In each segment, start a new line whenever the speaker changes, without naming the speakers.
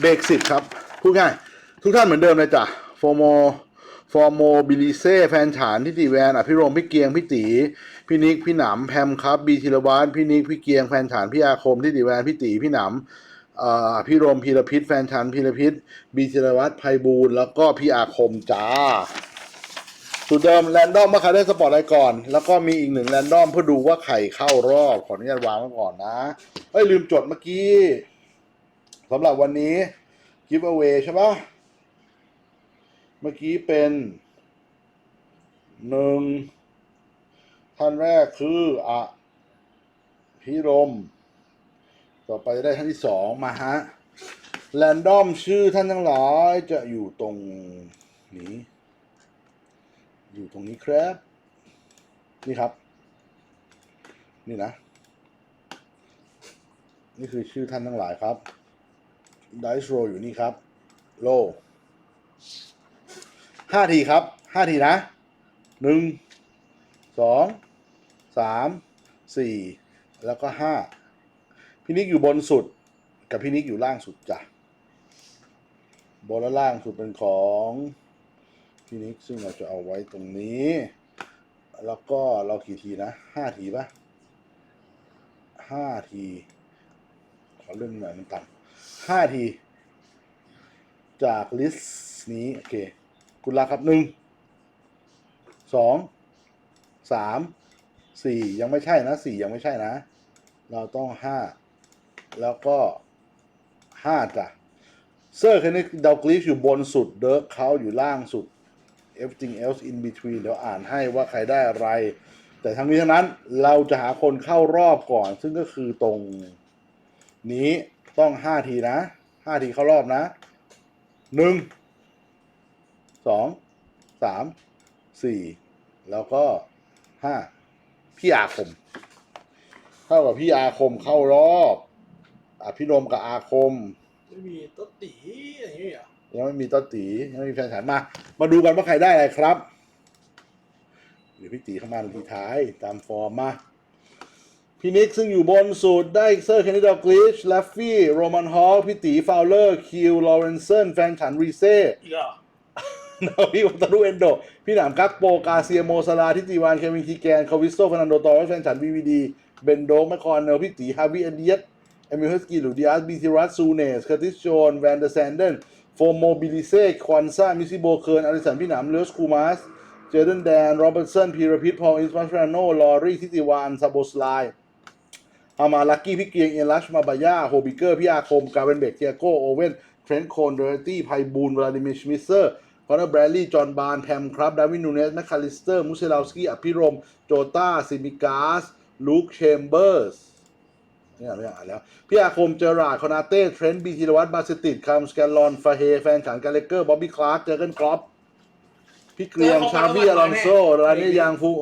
เบรกสิบครับ พูดง่าย ทุกท่านเหมือนเดิมเลยจ้ะโฟโมฟอร์โมบิลิเซ่แฟนฉานทิติแวนอภิรมพี่เกียง พี่ตีพี่นิก พี่หนำแพมครับบีธีรวัตรพี่นิก พี่เกียงแฟนฉานพี่อาคมทิติแวนพี่ตีพี่หนำอ่อพี่รมพีรพิษแฟนฉานพีรพิษบีธีรวัตรไพบูลแล้วก็พี่อาคมจ้าสูตรเดิมแรนดอมว่าใครได้สปอร์ตอะไรก่อน แล้วก็มีอีกหนึ่งแรนดอมเพื่อดูว่าใครเข้ารอบขออนุญาตวางไว้ก่อนนะเอ้ยลืมจดเมื่อกี้ สำหรับวันนี้กิฟต์ a เวใช่ปะเมื่อกี้เป็นหนึ่งท่านแรกคืออะพิรม ต่อไปได้ท่านที่สองมาฮะแรนดอมชื่อท่านทั้งหลายจะอยู่ตรงนี้ อยู่ตรงนี้ครับ นี่ครับ นี่นะ นี่คือชื่อท่านทั้งหลายครับ ไดส์โรอยู่นี่ครับโลห้าทีครับห้าทีนะหนึ่งสองสามสี่แล้วก็ห้าพี่นิกอยู่บนสุดกับพี่นิกอยู่ล่างสุดจ้ะบนและล่างสุดเป็นของพี่นิกซึ่งเราจะเอาไว้ตรงนี้ แล้วก็เรากี่ทีนะห้าทีปะห้าที ขอเรื่องหน่อยมันต่ำ ห้าที จากลิสต์นี้ โอเค คุณลาครับหนึ่งสองสามสี่ยังไม่ใช่นะสี่ยังไม่ใช่นะ เราต้องห้าแล้วก็ห้าจ้ะเซอร์เคนนี้ดาวกลิฟอยู่บนสุดเดิร์กเขาอยู่ล่างสุด everything else in between เดี๋ยวอ่านให้ว่าใครได้อะไร แต่ทั้งนี้ทั้งนั้นเราจะหาคนเข้ารอบก่อน ซึ่งก็คือตรงนี้ ต้องห้าทีนะห้าทีเข้ารอบนะหนึ่งสองสามสี่แล้วก็ห้าพี่อาคม เท่ากับพี่อาคมเข้ารอบอภิรมย์กับอาคม
ไม่มีโต๊ะตีอย่างนี้เหรอ
ยังไม่มีต้นตียังไม่มีแฟนฉันมา มาดูกันว่าใครได้อะไรครับ เดี๋ยวพี่ตีเข้ามาทีท้ายตามฟอร์มมา พี่นิกซึ่งอยู่บนสุดได้เซอร์เคนนิดอกลิชลฟฟี่โรมันฮอลพี่ตีฟาวเลอร์คิวลอเรนเซนแฟนฉันรีเซ่
อีกเหรอ
นาวิวัตารุเอนโด พี่หนามกักโปกาเซียโมซาลาทิติวานเควินทีแกนคาวิสโซฟนันโดตอร์แฟนฉันบีวีดีเบนโดแมคคอนเนลพี่ตีฮาวิเอเดียตเอมิลเฮสกีหรือดิอาสบีซิรัสซูเนสเคอร์ติสโจนแวนเดอร์แซนเดนโฟโมบิลิเซ่ควันซ่ามิซิโบเคิร์นอลิสันพี่หนามเลสคูมาสเจเดนแดนโรเบิร์ตสันพีรพิทพอลอินสมาสราโนลอรี่ทิติวานซาโบสไล อามาลักกี้พี่เกียงเอลัชมาบายาโฮบิเกอร์พี่อาคมกาเวนเบกเทียโกโอเว่นเทรนต์โคนเดอร์ตี้ไพบูลวลาดิเมียร์ชมิเซอร์คอนเนอร์แบรลี่จอห์นบานแพมครับดาวินนูเนสแมคคาลิสเตอร์ มุเซลาวสกี้อภิรม โจต้าซิมิกาสลูคเชมเบอร์สเนี่ยไม่อ่านแล้ว พี่อาคมเจอราดคอนาเต้ เทรนต์บีธีรวัตรบาสติดคัมสแกลลอนฟาเฮ แฟนฉันกาเลเกอร์ บ๊อบบี้คลาร์กเจอเกนครอป พี่เกรียงชาบี้อลอนโซราเนยังฟู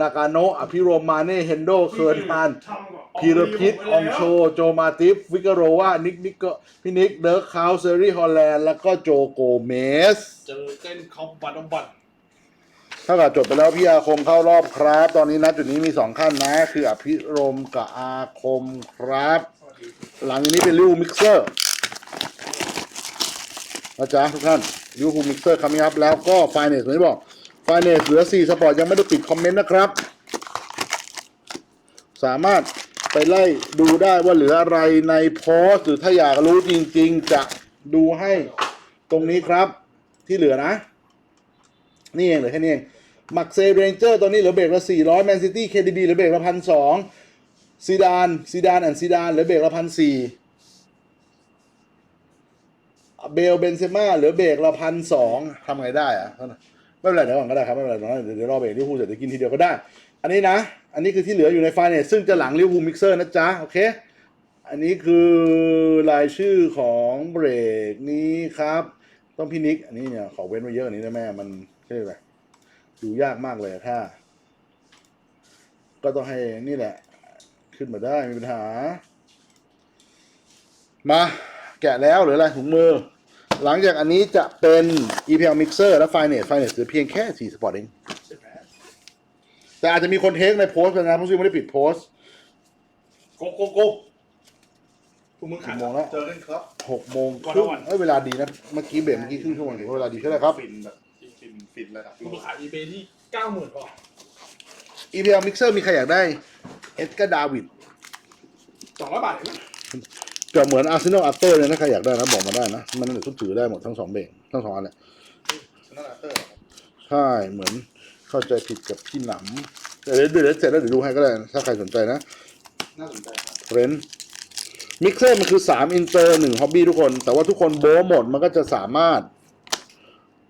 นากาโนะอภิรมย์มาเน่เฮนโดเคิร์นฮานพีรพิษอองโช โจมาติฟ วิกโรวานิกนิกพี่นิกเดิร์คคาวเซอรี่ฮอลแลนด์แล้วก็โจโกเมส
เจอเต้นคอมบัตอมบัต
ถ้าเกิดจบไปแล้วพี่อาคมเข้ารอบครับ ตอนนี้นะจุดนี้มีสองขั้นนะ คืออภิรมย์กับอาคมครับ
สวัสดี
หลังจากนี้เป็นลิวมิกเซอร์นะจ๊ะทุกท่าน ลิวฟูมิกเซอร์คำนี้ครับ แล้วก็ไฟเนสเหมือนบอกไฟเนสเหลือ4สปอร์ตยังไม่ได้ปิดคอมเมนต์นะครับ สามารถไปไล่ดูได้ว่าเหลืออะไรในโพสหรือถ้าอยากรู้จริง ๆ จะดูให้ตรงนี้ครับ ที่เหลือนะ นี่เองเหลือแค่นี้เองมักเซเรนเจอร์ตอนนี้เหลือเบรกละ400แมนซิตี้เคดีบีเหลือเบรกละพันสองซีดานซีดานแอนซีดานเหลือเบรกละพันสี่ เบลเบนเซม่าหลือเบรกละพันสองทำไงได้อะไม่เป็นไรเดี๋ยวก่อนก็ได้ครับไม่เป็นไรเดี๋ยวเดี๋ยวรอเบรกลิเวอร์พูลเสร็จจะกินทีเดียวก็ได้ อันนี้นะ อันนี้คือที่เหลืออยู่ในไฟล์เนี่ยซึ่งจะหลังลิวพูมิกเซอร์นะจ๊ะ โอเค อันนี้คือรายชื่อของเบรกนี้ครับ ต้องพินิก อันนี้เนี่ยขอเว้นไว้เยอะกว่านี้นะแม่มันเรียกอะไรดูยากมากเลยถ้า ก็ต้องให้นี่แหละ ขึ้นมาได้ไมมีปัญหา มาแกะแล้วหรืออะไรถุงมือ หลังจากอันนี้จะเป็น EPL Mixer และ Finance Finance เหลือเพียงแค่ 4 สปอร์ตเอง
ใช่ไหม
แต่อาจจะมีคนเทคในโพสต์ไปนะเพราะซึ่งไม่ได้ปิดโพสต์
โกโกโกกูมึงขัด
กี่โมงแล้ว
เจอกันครับ
หกโมงค
วัน
รึ่
ละ
ง
วัน
เอ้ยเวลาดีนะ เมื่อกี้เบรกเมื่อกี้ครึ่งชั่วโมงถือว่าเวลาดีเท่าไหร่ครับ
ฟินแบบฟินฟินระดับ
กูมึงขายอีเบที่เก้าหมื่นพอ
EPL Mixer มีใครอยากได้ เอ็ดการ์ดาวิด
สองร้อยบาทเองนะ
จะเหมือนอาร์เซนอลอาร์เตอร์เลยนะใครอยากได้นะบอกมาได้นะ มันนั่นทุกถือได้หมดทั้งสองเบรกทั้งสองอันเลย
ชนะอาเตอร์ครับ
ใช่เหมือนเข้าใจผิดกับพี่หนำเดี๋ยวเดี๋ยวเดี๋ยวเสร็จแล้วเดี๋ยวดูให้ก็ได้นะถ้าใครสนใจนะ
น่าสนใจครับ
เรนมิกเซอร์มันคือสามอินเตอร์หนึ่งฮ็อบบี้ทุกคน แต่ว่าทุกคนโบะหมดมันก็จะสามารถ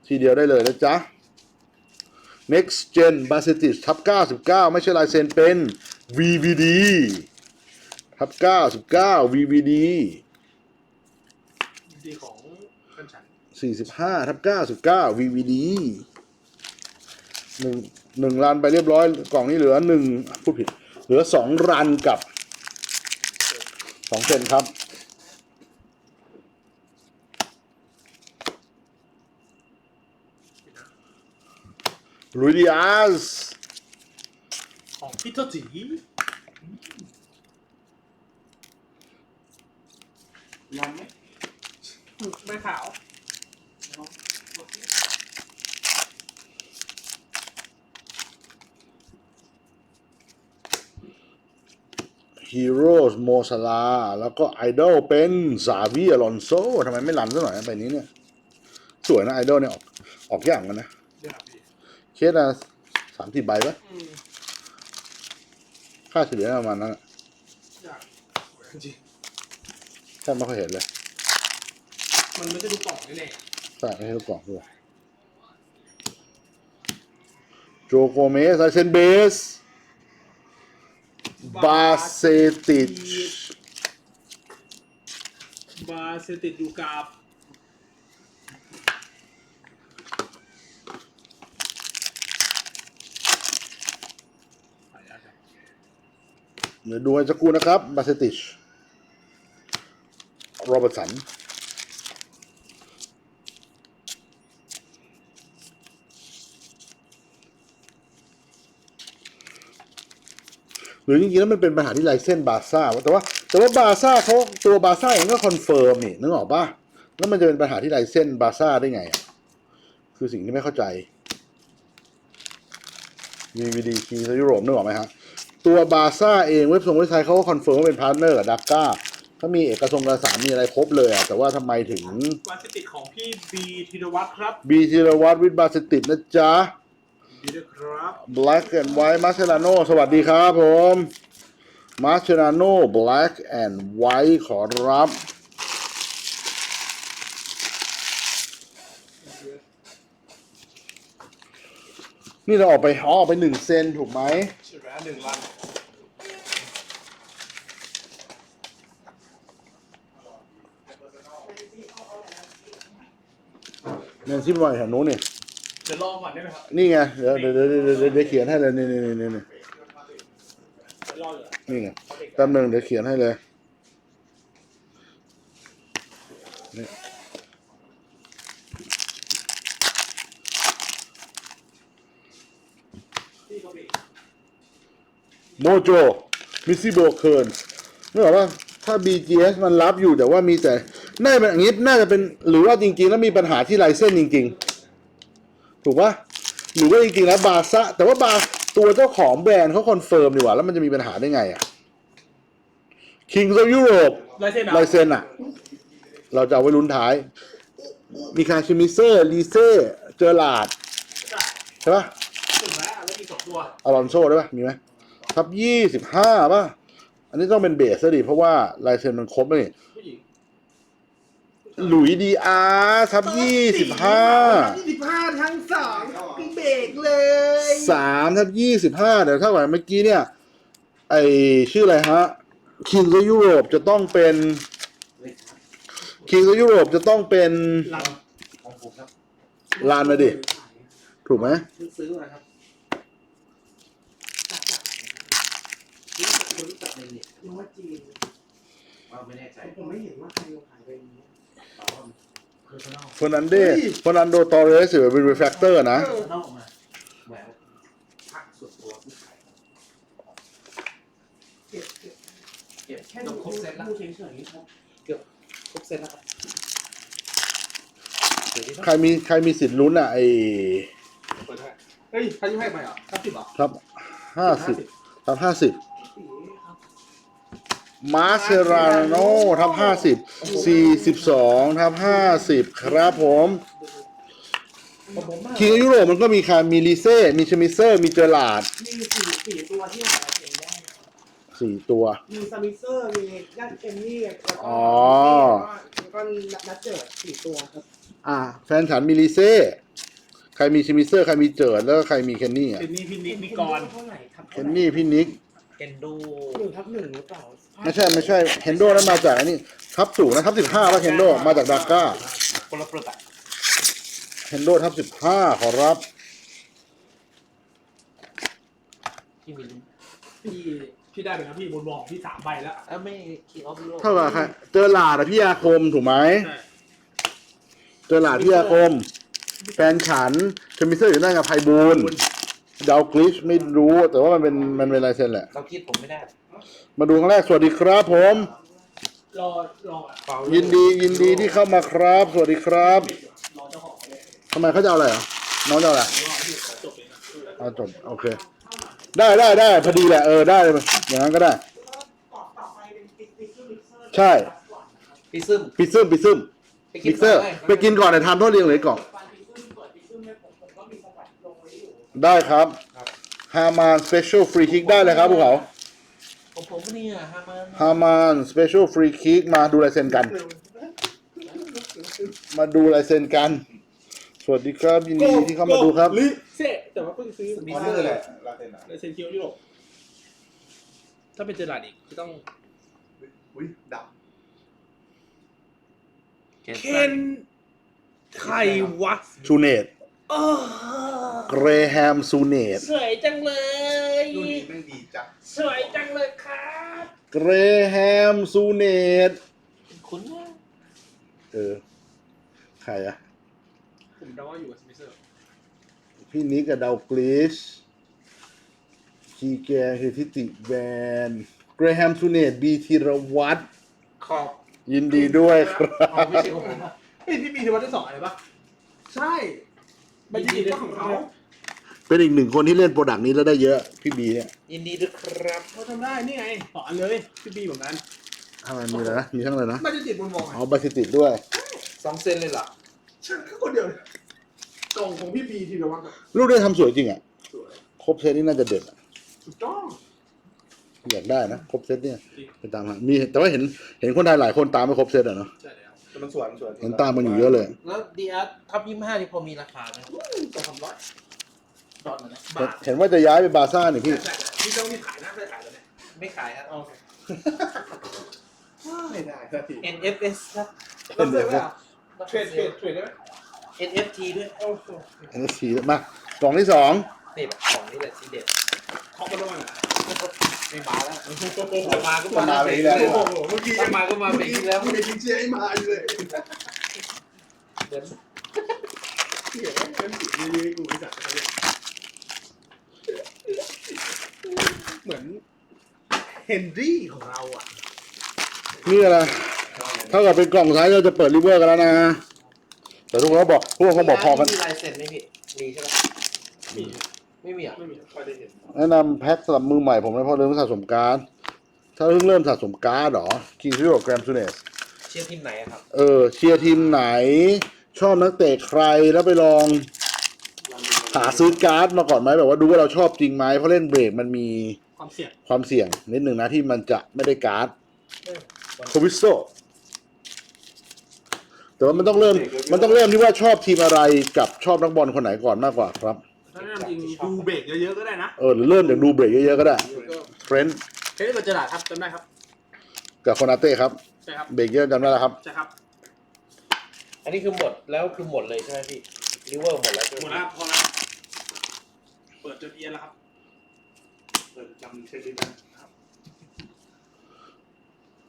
ทีเดียวได้เลยนะจ๊ะ next gen b a s i t i s ทับ 99 ไม่ใช่ลายเซ็นเป็น VVD ทับ99 VVD
ดีของกันฉัน
45ทับ99 VVD หนึ่งหนึ่งรันไปเรียบร้อย กล่องนี้เหลือหนึ่งพูดผิด เหลือสองรันกับสองเซนครับ ลุยดิอาส
ของพีเตอร์จี
ยอมไหม
ไม่ขาว
ฮีโร่โมซาลาแล้วก็ไอดอลเป็นซาวีอลอนโซทำไมไม่รันซะหน่อยนะใบนี้เนี่ย สวยนะไอดอลเนี่ยออกออกอย่างกันนะ
เดี๋ยวพี่
เคสละสามสิบใบปะ
อืม
ค่าเฉลี่ยประมาณนั้นอะ
อยากสวยจริง
แทบไม่ค่อยเห็นเลย
มันไม่ใช่ดูกล่องแน่
ใช่ไม่ใช่ลูกกล่องด้วยโจโกเมสไอเซนเบส บาเซติช
บาเซติดอยู่กับ
เดี๋ยวดูให้สักครู่นะครับ บาเซติช โรเบิร์ตสันหรือจริงๆแล้วมันเป็นปัญหาที่ลายเส้นบาซ่าวะแต่ว่า แต่ว่าบาซ่าเขาตัวบาซ่าเองก็คอนเฟิร์มนี่นึกออกปะแล้วมันจะเป็นปัญหาที่ลายเส้นบาซ่าได้ไงอะคือสิ่งที่ไม่เข้าใจ VVD คีย์ยุโรปนึกออกไหมฮะตัวบาซ่าเองเว็บส่งเว็บไซต์เขาก็คอนเฟิร์มว่าเป็นพาร์ทเนอร์กับดักก้า เขามีเอกสงเอกสารมีอะไรครบเลยอะแต่ว่าทำไมถึง
บาเซติดของพี่บีธีรวัตรครับ
บีจิรวัตรวิทย์บาสติดนะจ๊ะ
ดีด้วยครับ
Black and White มาเชลาโนสวัสดีครับผมมาเชลาโน Black and White ขอรับ นี่เราออกไปอ๋อออกไปหนึ่งเซนถูกไหม
ใช่ไหมหนึ่งลัน
เนี่ยที่มาแถวนู้นเนี่ย
เดี๋ยวรอก่อนได้ไหมครับ
นี่ไงเดี๋ยวเดี๋ยวเดี๋ยวเดี๋ยวเดี๋ยวเดี๋ยวเขียนให้เลยนี่นี่นี่นี่นี่
เดี๋ยวรออยู่
นี่ไงแป๊บหนึงเดี๋ยวเขียนให้เลยนี่
พี่เขาบี
โมโจมิซิโบเคิร์นนึกออกว่าถ้า BGS มันรับอยู่แต่ว่ามีแต่ น่าจะเป็นอย่างนี้น่าจะเป็นหรือว่าจริง ๆ แล้วมีปัญหาที่ลายเส้นจริง ๆ ถูกปะหรือว่าจริงๆแล้วบาซ่าแต่ว่าบาตัวเจ้าของแบรนด์เขาคอนเฟิร์มดีกว่าแล้วมันจะมีปัญหาได้ไงอะ Kings of Europe
ลายเส้น
ลายเซ็นอะ เราจะเอาไว้ลุ้นท้าย มีคาชิมิเซอร์ลีเซ่เจอร์ลาดใช่ปะ
ถึงแล้วแล้วมีสองตัว
อลอนโซ่ได้ปะมีไหมทับยี่สิบห้าป่ะ อันนี้ต้องเป็นเบสซะดิเพราะว่าลายเซ็นมันครบเลย
ผู้ หญิง
หลุยดีอาร์ทับยี่สิบห้า
ยี่สิบห้าทั้งสองพี่เบรกเลย
สามทับยี่สิบห้าเดี๋ยวเท่ากับเมื่อกี้เนี่ย ไอชื่ออะไรฮะ คิงส์ยุโรปจะต้องเป็น คิงส์ยุโรปจะต้องเป็น
ลัน
ของผมครับ
ลานมาดิ ถูกไหม
เพิ่งซื้อมาครับรู้จักคนรู้จักในเน็ต
นึกว่าจีน
ว่าไม่แน่ใจ
ผมไม่เห็นว่าใครลงขายไปนี้
เพอร์ซันอล
เฟอร์นันเดสเฟอร์นันโดตอเรสหรือเป็นรีแฟกเตอร์นะ
เพอร์ซันอลออกมาแหววพักส่วนตัวผู้ขาย
เก็บเก็บ
เก็บ
แค่
จ
ดู
บครบเซตแล้ว
ดูเฉยๆครับ
เซตแล้วครับเดี๋ยวนี้
ใครมีใครมีสิทธิ์ลุ้นอะไอ
เปิดให้เฮ้ยใครยุ่งให้ไปเหรอครับสิบเหรอ
ครับห้าสิบทับห้าสิบ
สีครับ
มาเซราโนทับห้าสิบสี่สิบสองทับห้าสิบครับผม
ผมผมมาก
คิงยุโรปมันก็มีใครมีลิเซ่ มีชมิเซอร์ มีเจอร์ลาร์ด
มีสี่สี่ตัวที่หาเสียงได้นะครับ
สี่ตัว
มีซามิเซอร์ มีญาติเอมมี่แล้วก็
อ๋อ
แล้วก็นัดเจิดสี่ตัวครับ
อ่า แฟนฉันมีลิเซ่ ใครมีชมิเซอร์ ใครมีเจิร์ดแล้วก็ใครมีเคนนี่อะ
เป็นนี่พินิจนิกร
เท่าไหร่ครับ
เคนนี่พี่นิก
เอนดู
หนึ่งทับหนึ่งหรือเปล่า
ไม่ใช่ไม่ใช่เฮนโดนั้นมาจากอันนี้ทับสูงนะทับสิบห้าป่ะเฮนโดมาจากดาก้า
คนละโปรดักต์
เฮนโดทับสิบห้าขอรับ
ที่มีลุ้น
พี่พี่ได้ไปนะพี่บนบอกพี่สามใบแล้ว
เอ้าไม่คิงออฟโล
เท่ากับใครเจอหลาดอะพี่อาคมถูกไหม
ใช่
เจอหลาดพี่อาคม แฟนฉันชมิเซอร์อยู่นั่นกับไพบูลย์ ดาวกลิชไม่รู้ แต่ว่ามันเป็นมันเป็นลายเซ็นแหละ
เราคิดผมไม่ได้
มาดูครั้งแรกสวัสดีครับ ผม
รอรอ
เปล่า
ยินดียินดีที่เข้ามาครับ สวัสดีครับ
รอเจ้าของเลย
ทำไมเขาจะเอาอะไรเหรอน้องจะเอาอะไร
รอที่ขอจบเลยนะ
เอาจบโอเค ได้ได้ได้พอดีแหละเออได้เลยอย่างนั้นก็ได้
ต่อต่อไปเป็นปิกปิกเซอร์มิกเซอร์
ใช่
พี่ซึม
ปิซึมปิซึม
ไปกิ
มิ
น
กเซอร์ ไปกินก่อนแต่ทำโทษเรียงเหลยก่อน
ไว้อยู่
ได้ครับ ฮามานสเปเชียลฟรีคิกได้เลยครับพวกเขา
ของผมเนี่ยฮามัน
ฮามานสเปเชียลฟรีคิกมาดูลายเซ็นกัน มาดูลายเซ็นกัน สวัสดีครับยินดีที่เข้ามาดูครับ
ลิเซ่แต่ว่าเพิ่งซื้อ
มี
ออ
เซ
เด
อ
อ
ร์
ร์
แห
แห
ละ
ละในเซนคิวยุโรปถ้าเป็นเจอร์ราร์ดอีกจะต้อง
อุ้ยดับ
เคน
เคนใครวะ
ชูเนต
เออ
เกรแฮมซูเนต
สวยจังเลย
รุ่นนี้แม่งดีจัง
สวยจังเลยครับ
เกรแฮมซูเนต
คุ้นมาก
เออ ใครอะ
ผมเดาว่าอยู่กับสมิเซอร์
พี่นิกกับดาวกลิชคีแกคือทิติแวนเกรแฮมซูเนตบีธีรวัตร
ขอบ
ยินดีด้วยครั
อ๋อบไม่ใช่ของผม
เฮ้ยพี่มีที่วัดได้สองอะไรปะใช่ บัญชีก็ของเขา
เป็นอีกหนึ่งคนที่เล่นโปรดักต์นี้แล้วได้เยอะ พี่บีเนี่ย
ยินดีด้วยครับ
เขาทำได้ นี่ไงสอนเลย พี่บีเหมือนกัน
ทำไมมีอะไรนะมีทั้งอะไรนะ
ไม่ได้ติดบนวอลไง
เอาบัตรติดด้วย
สองเซนเลยเหรอ
ฉันแค่คนเดียวเลยกล่องของพี่บีทีเดียววัดอะ
ลูกได้ทำสวยจริงอะ
สวย
ครบเซตนี่น่าจะเด็ดอะ
ถูกต้อง
อยากได้นะ ครบเซตเนี่ยไปตามหามีแต่ว่าเห็นเห็นคนไทยหลายคนตามไม่ครบเซตอะเนาะ
ใช่แล้ว
แต่ มันสวยมันสวย
เห็นตามมันอยู่เยอะเลย
แล้วดีอาร์ทับยี่ห้านี่พอมีราคาไหม
สองสามร้อย
ดอทนะนะ
บาท
เห็นว่าจะย้ายไปบาร์ซ่าเนี่ยพี่
ใช่ใช่พี่ต้องมีขายนะไม่ได้ขายแล้วเนี่ย
ไม่ขายครับ
โอเคไม่ได้สักที
NFS ครับ
เราเจอว่า
รับ
เทรดเทรดเทรดได้ไหม
NFT ด้วย
โอ้โห
อันนี้สีมา กล่องที่สอง
นี่แบบของนี่แหละทีเด็ด
เคาะมาด้วยอะ
ไม่มาแล้ว
โอ้โห
มาก็
จะมาไปแล้ว
โอ้โหเมื่อกี้
มาก็มาเป็นที่แล้ว
เมื่อกี้เชียร์ไอ้มาอยู่เลย
เดี๋ยว
เชียร์เป็นสีดีๆกูไอ้สัตว์อะไรเนี่ยเหมือนเฮนรี่ของเราอะ
นี่อะไรเท่ากับเป็นกล่องซ้ายเราจะเปิดริเวอร์กันแล้วนะแต่ทุกคนเขาบอกทุกคนเขาบอกพอกัน
มีลายเซ็นไหมพี่มีใช่ไหม
มี
ไม่มีอะ
ไม่มีค่อยได้เห็น
แนะนำแพ็คสำหรับมือใหม่ผมนะเพราะเริ่มสะสมการ์ดถ้าเพิ่งเริ่มสะสมการ์ดเหรอคิงซิโอแกรมซูเนส
เชียร์ทีมไหนอะครับ
เออเชียร์ทีมไหน ชอบนักเตะใครแล้วไปลองหาซื้อการ์ดมาก่อนไหมแบบว่าดูว่าเราชอบจริงไหมเพราะเล่นเบรกมันมี
ความเสี่ยง
ความเสี่ยงนิดหนึ่งนะที่มันจะไม่ได้การ์ดโควิสโซแต่ว่ามันต้องเริ่มมันต้องเริ่มที่ว่าชอบทีมอะไรกับชอบนักบอลคนไหนก่อนมากกว่าครับ
ถ้าแนะนำจริงดูเบรกเยอะๆก็ได้นะ
เออหรือเริ่มจากดูเบรกเยอะๆก็ได้
ก็
เฟรนด์
เฮ้ยเราจะด่าครับจำได้ครับ
กับโคนาเต้ครับ
ใช่ครับ
เบรกเยอะจำได้แล้วครับ
ใช่ครับ
อันนี้คือหมดแล้วคือหมดเลยใช่ไหมพี่ริเวอร์หมดแล้วใช่
หม
ไห
ด
ม
แล้วพอแล้วเปิดจนเอียนแล้วครับ
เปิดจำเช็คดินะ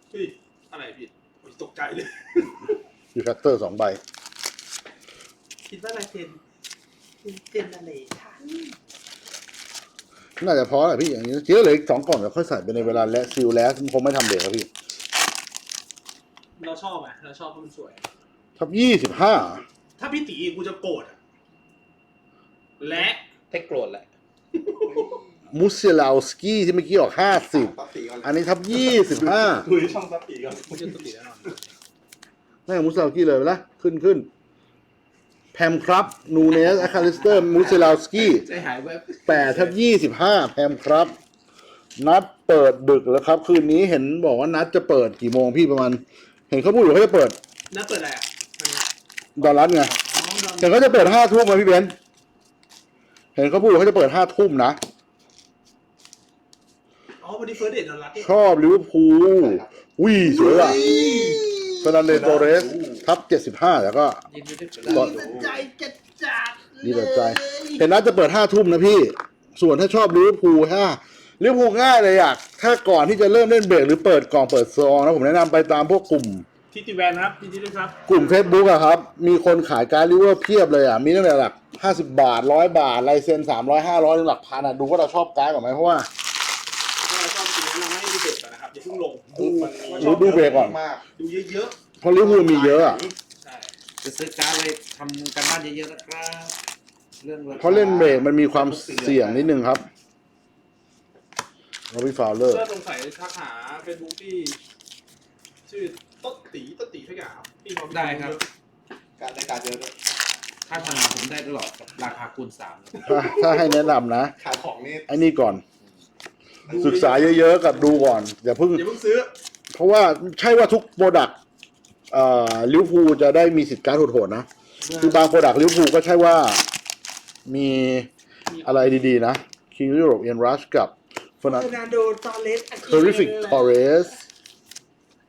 เฮ้ยอะไรพี่โอ้ยตกใจเลย
มีแฟกเตอร์สองใบ
คิดว่าอะไรเซน
เจนเนอเรชั่น
น่าจะพอแหละพี่อย่างนี้เชื่อเหลยสองกล่องเดี๋ยวค่อยใส่ไปในเวลาและซิลแล้วคงไม่ทำเบรกครับพี่
เราชอบไงเราชอบเพราะมันสวย
ทับยี่สิบห้า
ถ้าพี่ตีกูจะโกรธอะและ
เทคโกรธแหละ
มุสเซลาวสกี้ที่เมื่อกี้ออกห้าสิบ
ตัดตีก่อน
อันนี้ทับยี่สิบห้า
คุยช่องตัดตีก่อน
กูจะตีแน่นอน
แม่งมุสเซลาวสกี้เลยไปละขึ้นขึ้น แพมครับ นูเนสอะคาลิสเตอร์มุสเซลาวสกี้
ใจหายแวบ
แปดทับยี่สิบห้าแพมครับ นัดเปิดดึกแล้วครับ คืนนี้เห็นบอกว่านัดจะเปิดกี่โมงพี่ประมาณ เห็นเขาพูดอยู่เขาจะเปิด
น่าเปิดอะไรอะ
ดอลลัสไง
อ๋อดอน
เห็นเขาจะเปิดห้าทุ่มนะพี่เบนซ์เห็นเขาพูดว่าเขาจะเปิดห้าทุ่มนะ
อ๋อวันนี้เฟิร์สเดทดอนรัตนี่
ชอบลิเวอร์พูลวิ่สวยว่ะ เฟรนันเดสโตเรส ทับเจ็ดสิบห้าแล้วก็
ยินดีด้วย
ก่อน
ใจจัดจัด
ดีแต่ใจ เห็นนัดจะเปิดห้าทุ่มนะพี่ ส่วนถ้าชอบลิเวอร์พูลถ้าลิเวอร์พูลง่ายเลยอยากถ้าก่อนที่จะเริ่มเล่นเบรกหรือเปิดกล่องเปิดซองนะผมแนะนำไปตามพวกกลุ่ม
ทิติแวนครับยินดีด้วยครับ
กลุ่ม Facebook อะครับ มีคนขายการดลิเวอร์เพียบเลยอะมีตั้งแต่หลักห้าสิบาทร้อยบาทลายเซ็นสามร้อยห้าร้อยหลักพันอะดูว่าเราชอบการดก่อนไหมเพราะว่า
ถ้า ลง
ดูมัน
ดูดูเบรกก่อน
มาก
ดูเยอะ
เพราะลิเวอร์พูลมีเยอะอะ
ๆใช่
จะซื้อการ์ดเลยทำการบ้านเยอะๆนะครับเรื่อง
เพราะเล่นเบรกมันมีความเสี่ยงนิดนึงครับโรบิฟาวเลอร์
ถ้าสงสัยทักหาเฟซบุ๊กที่ชื่อต๊ดตีต๊ดตีทุกอย่างครับที่เขา
ได้ครับ
การได้การเยอะด้วย
ถ้าทางผมได้ตลอดกับราคาคูณสาม
ถ้าถ้าให้แนะนำนะ
ขายของนี่
ไอ้นี่ก่อน ศึกษาเยอะๆกับดูก่อนอย่าเพิ่ง
อย่าเพิ่งซื้อ
เพราะว่าใช่ว่าทุกโปรดักต์เอ่อลิเวอร์พูลจะได้มีสิทธิ์การดโหดๆนะ คือบางโปรดักต์ลิเวอร์พูลก็ใช่ว่ามีอะไรดีๆนะ King Europe Ian Rush กับ
เฟอร์นันโดตอเลส
Terrific Torres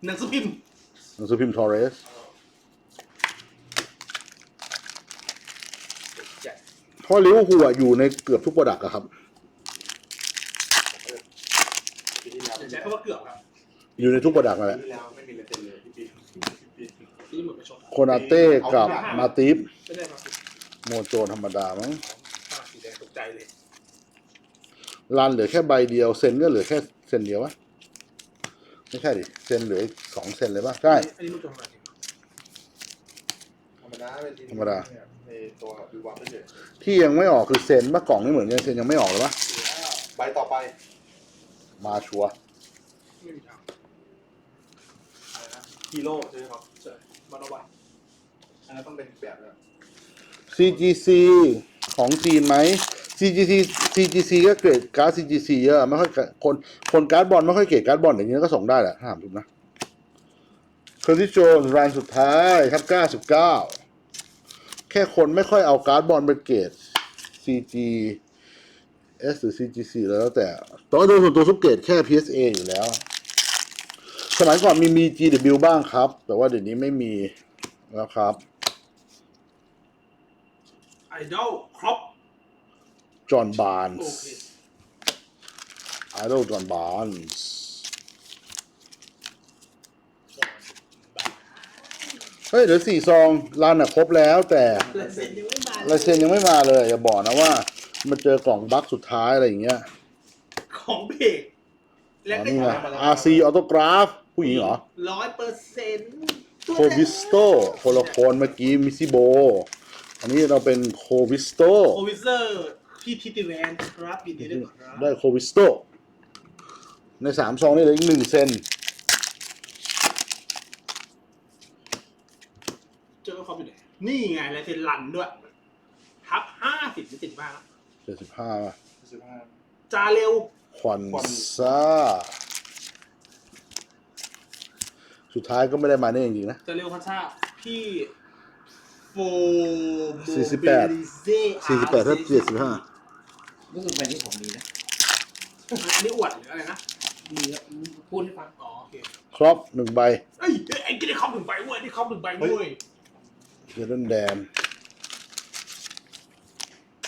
หนังสือพิมพ์
หนังสือพิมพ์ Torres เพราะลิเวอร์พูลอะอยู่ในเกือบทุกโปรดักต์อะครับ
ปีที่แล้ว
อย่า ใช้คำว่าเกือบครับ
อยู่ในทุกโปรดักต์นั่นแห
ปี
ละ
ที่แล้วไม่มีเลเจนเลยพี่ปีปี
ที่เหมือนไปชม
โคนาเต้กับมาติฟ
ไม่ได้มาสิ
โมโจธรรมดามั้ง
อ่าสีแดงตกใจเลย
รันเหลือแค่ใบเดียวเซนก็เหลือแค่เซนเดียววะไม่ใช่ดิเซนเหลืออีกสองเซนเลยปะใช่
อันนี้ลูกจงอะไร
ธรรมดาเป็นที
ธรรมดา
ในตัววิวางไม่เฉย
ที่ยังไม่ออกคือเซนปะกล่องนี่เหมือนกันเซนยังไม่ออกเลยปะ
ใบต่อไป
มาชัวร์
ไม่มีทาง
อะไรนะฮีโร่ใช่ไหมครับ
ใช่มาระวัง
อันนั้นต้องเป็นแบบนั้น
CGC ของจีนไหม CGC CGC ก็เกรดการ์ด CGC เยอะไม่ค่อยคนคนการ์ดบอลไม่ค่อยเกรดการ์ดบอลอย่างนี้ก็ส่งได้แหละถ้าถามผมนะเคอร์ติโจนรันสุดท้ายครับ99 แค่คนไม่ค่อยเอาการ์ดบอลไปเกรด CG S หรือ CGC แล้วแต่ตว่าโดยส่วนตัวซุปเกรดแค่ PSA อยู่แล้ว สมัยก่อนมีมี GW บ้างครับ แต่ว่าเดี๋ยวนี้ไม่มีแล้วครับ
ไอดอลครอป
จอห์นบาร์น
โอ
ส์
เค
ไอดอลจอห์นบาร์นส์เฮ้ยเดี๋ยวสี่ซองรันอะครบแล้วแต่
ลายเซ็นยังไม่มา
ลายเซ็นยังไม่มาเลยอย่าบอกนะว่ามาเจอกล่องบั๊กสุดท้ายอะไรอย่างเงี้ย
ของเพก
อ๋
และ
อ
ก็
นี่ไง RC ออโตกราฟ ผู้หญิงเหรอ
ร้อยเปอร์เซ็นต์
โควิสโตโคนละคนเมื่อกี้มิซิโบ อันนี้เราเป็นโควิสโต
โอวิเซอร์พี่ทิติแวนครับยินดีด้วยครับ
ได้โควิสโต ในสามซองนี่เหลืออีกหนึ่งเซน
เจอเขาอยู่ไหนนี่ไงลายเซ็นลันด้วยทับห้าสิบหรือเจ็ดสิบห้า
เจ็ดสิบห้า
สิบห้า
จาเร็ว
ควันซ่า สุดท้ายก็ไม่ได้มาเนี่ยจริงๆนะ
จาเร็วพัชชาพี่โฟ
สี่สิบแปด สี่สิบแปดถ้าเจ็ดสิบห้า
รู้สึกใบนี้ผมมีนะ
อันนี้อวดหรืออะไรนะ
มีครับพูดให้ฟัง
อ๋อโอเค
ครบหนึ่งใบ
เอ้ยไอ้ที่ได้เข้าถึงใบเว้ยที่เข้าถึงใบเว้ย
เจอร์แดนแดน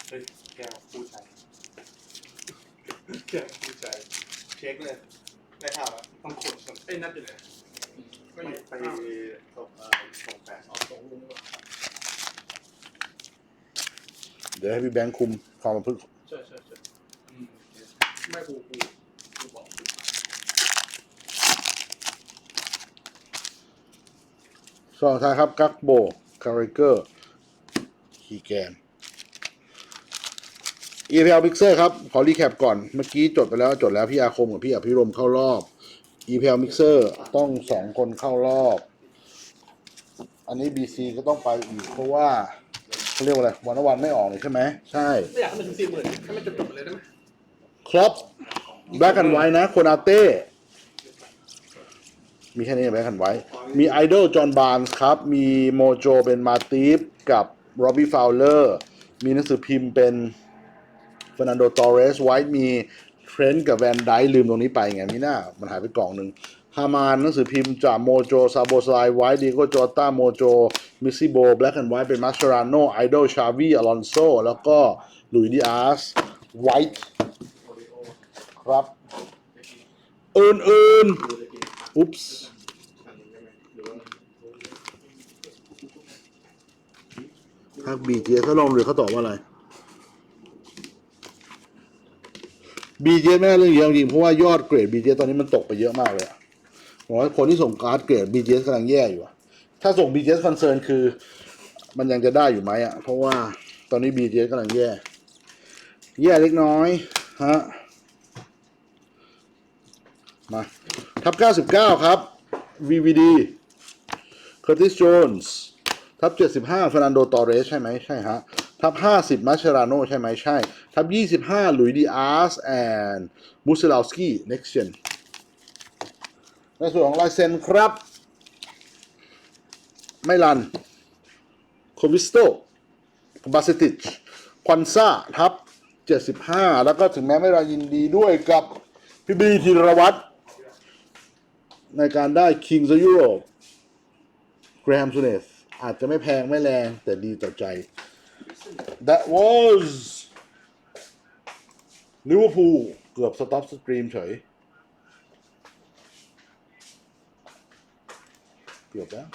เฮ้ยแก้วผู้ชายแก้วผู้ชายเช็คเลยได้ข่าวแล้วต้องขนส่ง
ไอ้นัดอยู่ไหน ไม่
ไม่
อยู่
ไปส่งเอ่อส่งแปด
อ๋อส่งลุงเหรอ
เดี๋ยวให้พี่แบงค์คุมความประพฤติ
ใช่ใช่ใช่
อืม
ไม่กูกูกูบอกกู
สองท้ายครับกักโบคาริเกอร์คีแกน EPL Mixer ครับ ขอรีแคปก่อน เมื่อกี้จดไปแล้วจดแล้วพี่อาคมกับพี่อภิรมย์เข้ารอบ EPL Mixer ต้องสองคนเข้ารอบ อันนี้ BC ก็ต้องไปอีกเพราะว่าเขาเรียกว่าอะไร วันวันไม่ออกเลยใช่ไหม ใช่
ไม่อยากให้มันถึงสี่หมื่นให้มันจบๆไปเลยได้ไหม
ครอปแบ็กกันไว้นะ โคนาเต้ มีแค่นี้แบ็กกันไว้ มีไอดอลจอห์นบาร์นส์ครับ มีโมโจเป็นมาติฟกับโรบบี้ฟาวเลอร์ มีหนังสือพิมพ์เป็นเฟ r นันโดตอเรสไว้มีเท รนต์กับแวนไดลืมตรงนี้ไปไงมิน่ามันหายไปกล่องหนึ่งฮามานหนังสือพิมพ์จากโมโจซาโบสไลไว้ดีโกโจต้าโมโจมิซิโบแบล็กแอนด์ไว้เป็นมาสเตอราโนไอดอลชาวีอลอนโซแล้วก็ลุยดิอาสไวท์ครับอื่นๆอุ๊ปส์ถ้าบีเจถ้าลองดูเขาตอบว่าอะไร บีเจไม่น่าเรื่องเยอะจริงเพราะว่ายอดเกรดบีเจตอนนี้มันตกไปเยอะมากเลยอะผมว่าคนที่ส่งการ์ดเกรดบีเจกำลังแย่อยู่อะถ้าส่งบีเจคอนเซิร์นคือ มันยังจะได้อยู่ไหมอะเพราะว่าตอนนี้บีเจกำลังแย่ แย่เล็กน้อยฮะมาทับ 99 ครับ VVD Curtis Jones ทับ 75ฟ e นันโด ตอเรส ใช่ไหม ใช่ฮะ ทับ50มาเชราโนใช่ไหมใช่ ทับ25หลุยดีอาร์สแอนด์มูสลาวสกี้ next gen ในส่วนของลายเซ็นครับ ไม่รัน โควิสโตบาสติชควันซ่าทับ75แล้วก็ถึงแม้ไม่รันยินดีด้วยกับพี่บีธีรวัตรในการได้ Kings of Europe แกรมซูเนสอาจจะไม่แพงไม่แรงแต่ดีต่อใจ That was Liverpool เกือบสต็อปสตรีมเฉย เกือบแล้ว